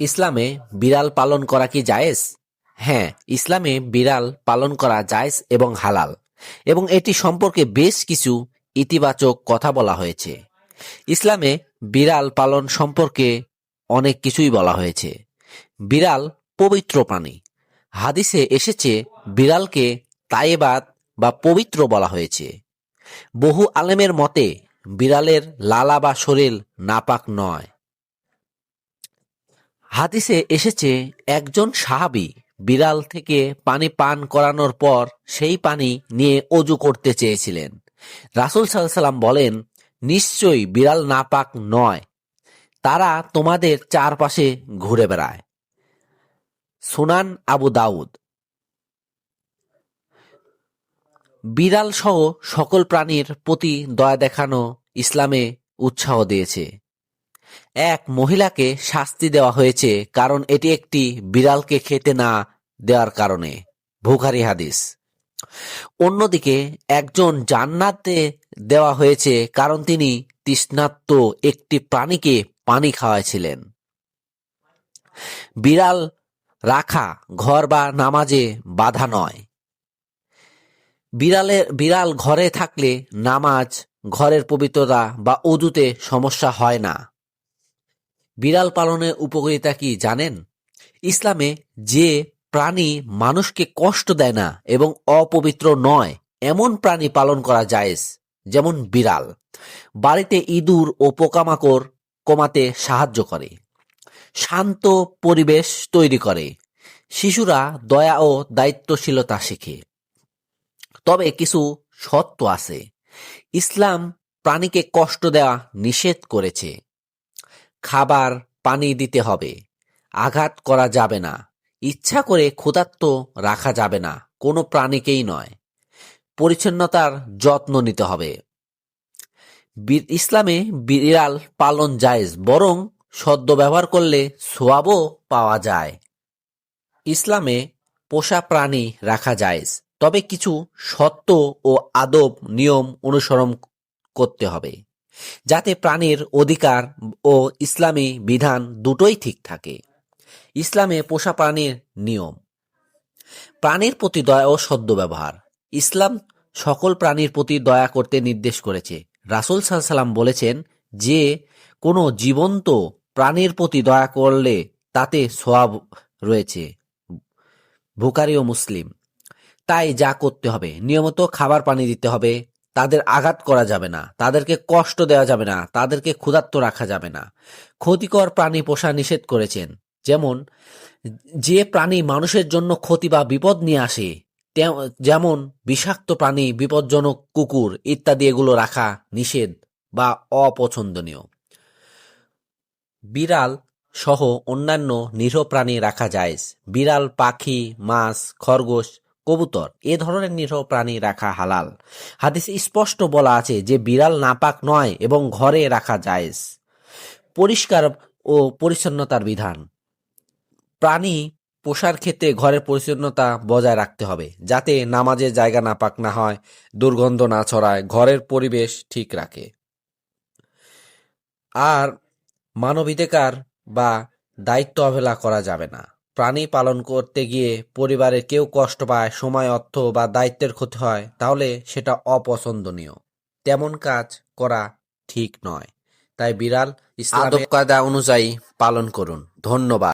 ইসলামে বিড়াল পালন করা কি জায়েজ? হ্যাঁ ইসলামে বিড়াল পালন করা জায়েজ এবং হালাল, এবং এটি সম্পর্কে বেশ কিছু ইতিবাচক কথা বলা হয়েছে। ইসলামে বিড়াল পালন সম্পর্কে অনেক কিছুই বলা হয়েছে। বিড়াল পবিত্র প্রাণী। হাদিসে এসেছে, বিড়ালকে তায়েবাত বা পবিত্র বলা হয়েছে। বহু আলেমের মতে, বিড়ালের লালা বা শরীর নাপাক নয়। হাদিসে এসেছে, একজন সাহাবি বিড়াল থেকে পানি পান করানোর পর সেই পানি নিয়ে অজু করতে চেয়েছিলেন। রাসুল সাল্লাম বলেন, নিশ্চয়ই বিড়াল নাপাক নয়। তারা তোমাদের চারপাশে ঘুরে বেড়ায়। সুনান আবু দাউদ। বিড়াল সহ সকল প্রাণীর প্রতি দয়া দেখানো ইসলামে উৎসাহ দিয়েছে। এক মহিলাকে শাস্তি দেওয়া হয়েছে, কারণ এটি একটি বিড়ালকে খেতে না দেওয়ার কারণে। ভুখারি হাদিস। অন্যদিকে একজন জান্নাতে দেওয়া হয়েছে, কারণ তিনি তৃষ্ণাত্ম একটি প্রাণীকে পানি খাওয়াইছিলেন। বিড়াল রাখা ঘর বা নামাজে বাধা নয়। বিড়ালের বিড়াল ঘরে থাকলে নামাজ, ঘরের পবিত্রতা বা অজুতে সমস্যা হয় না। বিড়াল পালনের উপকারিতা কি জানেন? ইসলামে যে প্রাণী মানুষকে কষ্ট দেয় না এবং অপবিত্র নয়, এমন প্রাণী পালন করা জায়েজ, যেমন বিড়াল। বাড়িতে ইঁদুর ও পোকামাকড় কমাতে সাহায্য করে। শান্ত পরিবেশ তৈরি করে। শিশুরা দয়া ও দায়িত্বশীলতা শেখে। তবে কিছু সত্য আছে। ইসলাম প্রাণীকে কষ্ট দেওয়া নিষেধ করেছে। খাবার পানি দিতে হবে। আঘাত করা যাবে না। ইচ্ছা করে ক্ষুধার্ত রাখা যাবে না, কোনো প্রাণীকেই নয়। পরিচ্ছন্নতার যত্ন নিতে হবে। ইসলামে বিড়াল পালন জায়েজ, বরং সদ্য ব্যবহার করলে সোয়াবও পাওয়া যায়। ইসলামে পোষা প্রাণী রাখা জায়েজ, তবে কিছু সত্য ও আদব নিয়ম অনুসরণ করতে হবে। যাতে প্রাণীর অধিকার ও ইসলামী বিধান দুটোই ঠিক থাকে। ইসলামে পোষা প্রাণীর নিয়ম। প্রাণীর প্রতি দয়া ও সদ্য ব্যবহার। ইসলাম সকল প্রাণীর প্রতি দয়া করতে নির্দেশ করেছে। রাসুল সাল্লাম বলেছেন যে, কোনো জীবন্ত প্রাণীর প্রতি দয়া করলে তাতে সোয়াব রয়েছে। বুকারি ও মুসলিম। তাই যা করতে হবে, নিয়মিত খাবার পানি দিতে হবে তাদের আঘাত করা যাবে না, তাদেরকে কষ্ট দেওয়া যাবে না, তাদেরকে ক্ষুধার্ত রাখা যাবে না। ক্ষতিকর প্রাণী পোষা নিষেধ করেছেন। যেমন, যে প্রাণী মানুষের জন্য ক্ষতি বা বিপদ নিয়ে আসে যেমন বিষাক্ত প্রাণী, বিপজ্জনক কুকুর ইত্যাদি এগুলো রাখা নিষেধ বা অপছন্দনীয়। বিড়াল সহ অন্যান্য নিরীহ প্রাণী রাখা যায় বিড়াল, পাখি, মাছ, খরগোশ কবুতর, এ ধরনের নিরীহ প্রাণী রাখা হালাল। হাদিসে স্পষ্ট বলা আছে যে বিড়াল নাপাক নয় এবং ঘরে রাখা জায়েজ। পরিষ্কার ও পরিচ্ছন্নতার বিধান। প্রাণী পোষার ক্ষেত্রে ঘরের পরিচ্ছন্নতা বজায় রাখতে হবে, যাতে নামাজের জায়গা নাপাক না হয়, দুর্গন্ধ না ছড়ায়, ঘরের পরিবেশ ঠিক রাখে। আর মানবাধিকার বা দায়িত্ব অবহেলা করা যাবে না। প্রাণী পালন করতে গিয়ে পরিবারের কেউ কষ্ট পায় সময় অর্থ বা দায়িত্বের ক্ষতি হয় তাহলে সেটা অপছন্দনীয়। তেমন কাজ করা ঠিক নয়। তাই বিড়াল আদব কায়দা অনুযায়ী পালন করুন। ধন্যবাদ।